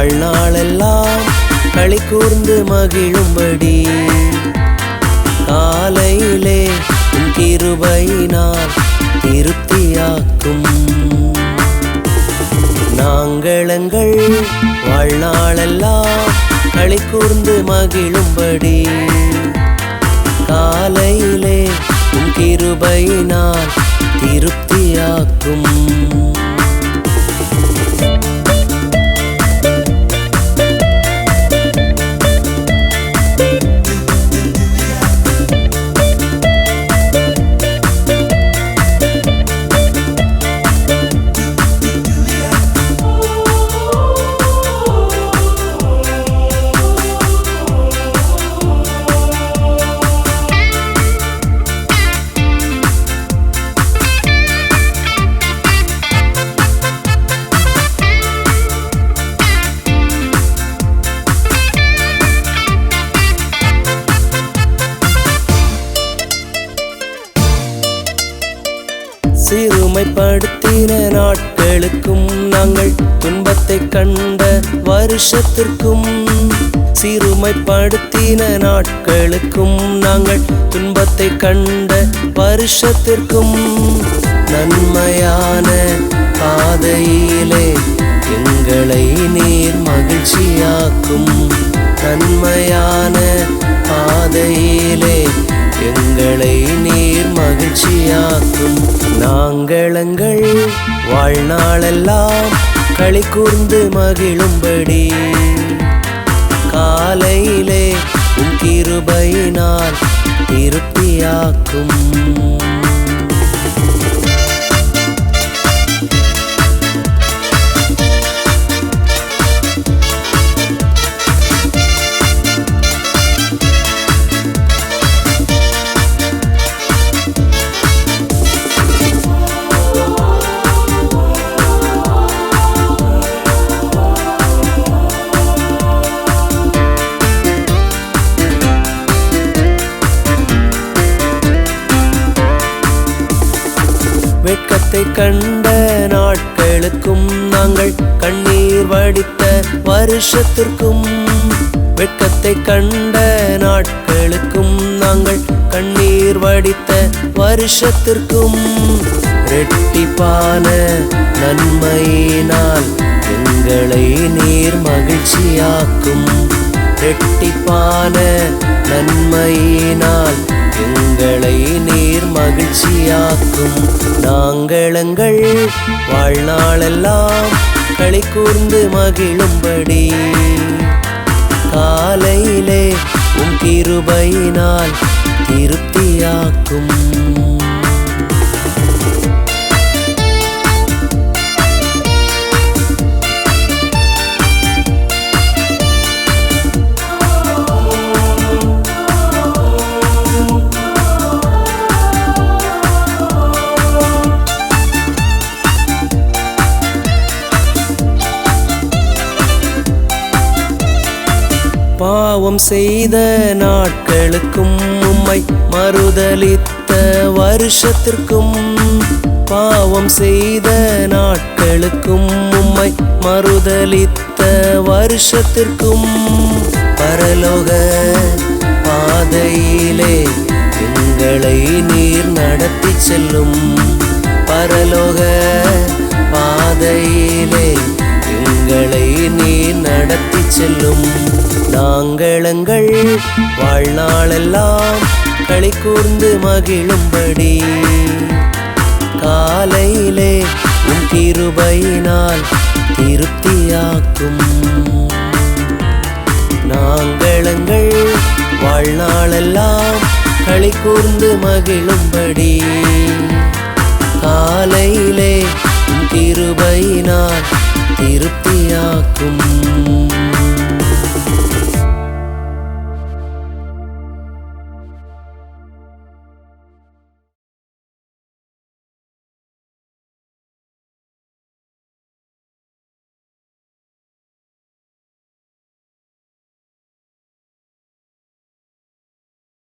வாழ்நாளெல்லாம் களி கூர்ந்து மகிழும்படி. காலையிலே கிருபையினால் திருப்தியாக்கும். நாங்களங்கள் வாழ்நாளெல்லாம் களி கூர்ந்து மகிழும்படி. காலையிலே கிருபையினால் திருப்தியாக்கும். சிறுமைப்படுத்தின நாட்களுக்கும் நாங்கள் துன்பத்தை கண்ட வருஷத்திற்கும் சிறுமைப்படுத்தின நாட்களுக்கும் நாங்கள் துன்பத்தை கண்ட வருஷத்திற்கும் நன்மையான பாதையிலே எங்களை நீர் மகிழ்ச்சியாக்கும் நன்மையான பாதையிலே எங்களை நீர் மகிழ்ச்சியாக்கும். நாங்களங்கள் வாழ்நாளெல்லாம் களி கூர்ந்து மகிழும்படி. காலையிலே கிருபையினால் திருப்தியாக்கும். வெட்கத்தை கண்ட நாட்களுக்கும் நாங்கள் கண்ணீர் வடித்த வருஷத்திற்கும் வெட்கத்தை கண்ட நாட்களுக்கும் நாங்கள் கண்ணீர் வடித்த வருஷத்திற்கும். ரெட்டிப்பான நன்மையினால் எங்களை நீர் மகிழ்ச்சியாக்கும். ரெட்டிப்பான நன்மையினால் எங்களை நீர் மகிழ்ச்சியாக்கும் நாங்களங்கள். வாழ்நாளெல்லாம் களி கூர்ந்து மகிழும்படி. காலையிலே உன் கிருபையினால் திருப்தியாக்கும். பாவம் செய்த நாட்களுக்கும் உம்மை மறுதலித்த வருஷத்திற்கும் பாவம் செய்த நாட்களுக்கும் உம்மை மறுதலித்த வருஷத்திற்கும். பரலோக பாதையிலே எங்களை நீர் நடத்தி செல்லும். பரலோக பாதையிலே எங்களை நீர் நடத்தி செல்லும் நாங்களங்கள். வாழ்நாளெல்லாம் களி கூர்ந்து மகிழும்படி. காலையிலே உன் கிருபையினால் திருப்தியாக்கும். நாங்களங்கள் வாழ்நாளெல்லாம் களி கூர்ந்து மகிழும்படி. காலையிலே கிருபையினால் திருப்தியாக்கும்.